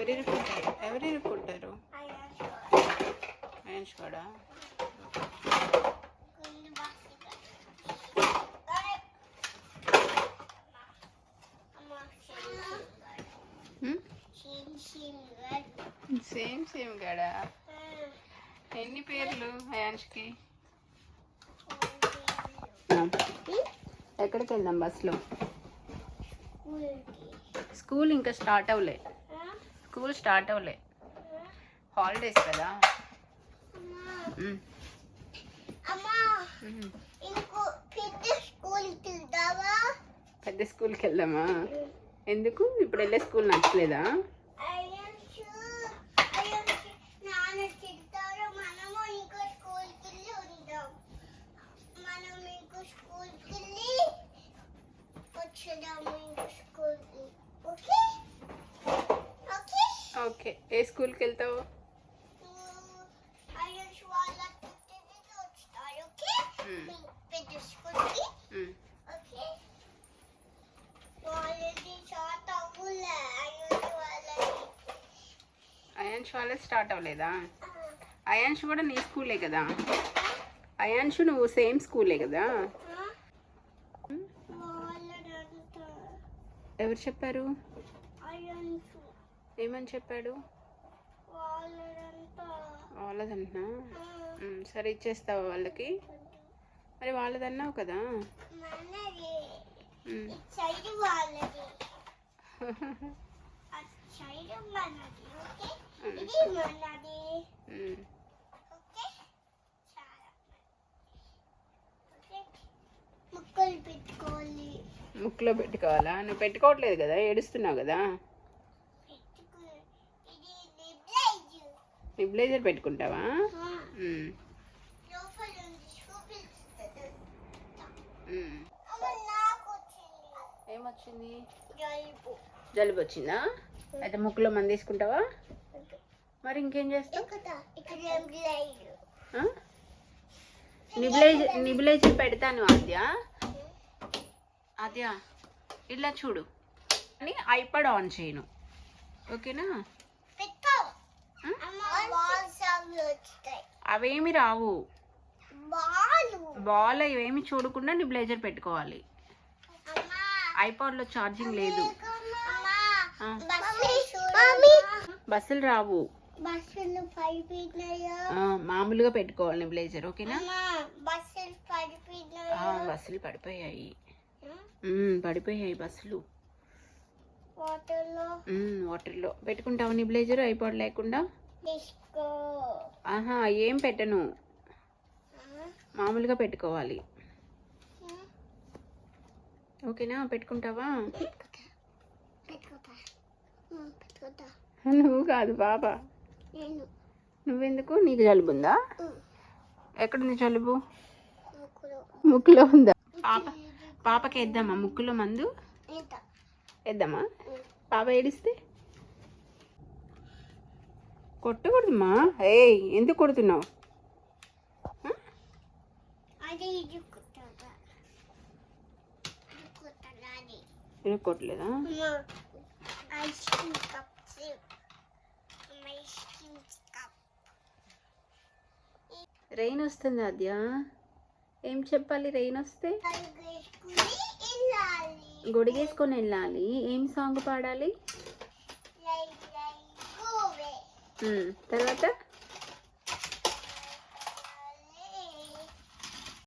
ఎవరు ఇరుక్కుంటారు ఎవరు ఇరుక్కుంటారు మహేష్ కూడా సేమ్ సేమ్ గడా? ఎన్ని పేర్లు అయాన్ష్కి ఎక్కడికి వెళ్దాం బస్సులో? స్కూల్ ఇంకా స్టార్ట్ అవ్వలే. స్కూల్ స్టార్ట్ అవ్వలే. హాలిడేస్ కదా. పెద్ద స్కూల్కి వెళ్దామా? ఎందుకు? ఇప్పుడు వెళ్ళే స్కూల్ నచ్చలేదా అయ్యచ్చు అయ్యచ్చు నాన్న తింటారు మనము ఇంకో స్కూల్కి వెళ్ళి ఉంటాం మనం ఇంకో స్కూల్కి వెళ్ళి వచ్చేదాము ఇంకో స్కూల్కి ఓకే ఓకే ఓకే ఏ స్కూల్కి వెళ్తావు వాళ్ళది అయాన్ష్ వాళ్ళే స్టార్ట్ అవ్వలేదా అయాన్ష్ కూడా నీ స్కూలే కదా అయాన్ష్ నువ్వు సేమ్ స్కూలే కదా ఎవరు చెప్పారు ఏమని చెప్పాడు? వాళ్ళదంటున్నా మ్మ్, సరే ఇచ్చేస్తావా వాళ్ళకి? మరి వాళ్ళదన్నావు కదా? ముక్కులో పెట్టుకోవాలా? నువ్వు పెట్టుకోవట్లేదు కదా ఏడుస్తున్నావు కదా? పెట్టుకుంటావా. అమ్మ నాకు వచ్చింది ఏమొచ్చింది? జలుబు. వచ్చిందా అయితే ముక్కులో మంది తీసుకుంటావా మరి ఇంకేం చేస్తావు? నిబ్లైజ్. నిబిలైజర్ పెడతాను ఆద్య. ఆద్య ఇలా చూడు. అని ఐపాడ్ ఆన్ చేయను ఓకేనా? అవేమి రావు. బాలు. బాల్ ఇవేమి చూడకుండా నిబిలైజర్ పెట్టుకోవాలి. అమ్మ. ఐపాడ్లో ఛార్జింగ్ లేదు. బస్సులు రావు. మామూలుగా పెట్టుకోవాలి నిబిలైజర్ ఓకేనా? అమ్మ బస్సులు పడిపోయాయి. పడిపోయాయి బస్సులు. వాటర్లో? పెట్టుకుంటావు నిబిలైజర్ ఐపాడ్ లేకుండా? ఆహా ఏం పెట్టను? మామూలుగా పెట్టుకోవాలి. ఓకేనా? పెట్టుకుంటావా? పెట్టుకుంటా. పెట్టుకుంటా. నువ్వు కాదు బాబా. నువ్వెందుకు? నీకు జలుబు ఉందా? ఎక్కడుంది జలుబు? ముక్కులో. ఉందా? పాప పాపకి వేద్దామా? ముక్కులో మందు? వేద్దామా? పాప ఏడిస్తే? కొట్టకూడదుమా ఏయ్ ఎందుకు కొడుతున్నావు? ఎందుకు కొట్టలేదా? రెయిన్ వస్తుంది అద్యా ఏం చెప్పాలి రెయిన్ వస్తే? గొడిగేసుకొని వెళ్ళాలి. ఏం సాంగ్ పాడాలి? 嗯得得得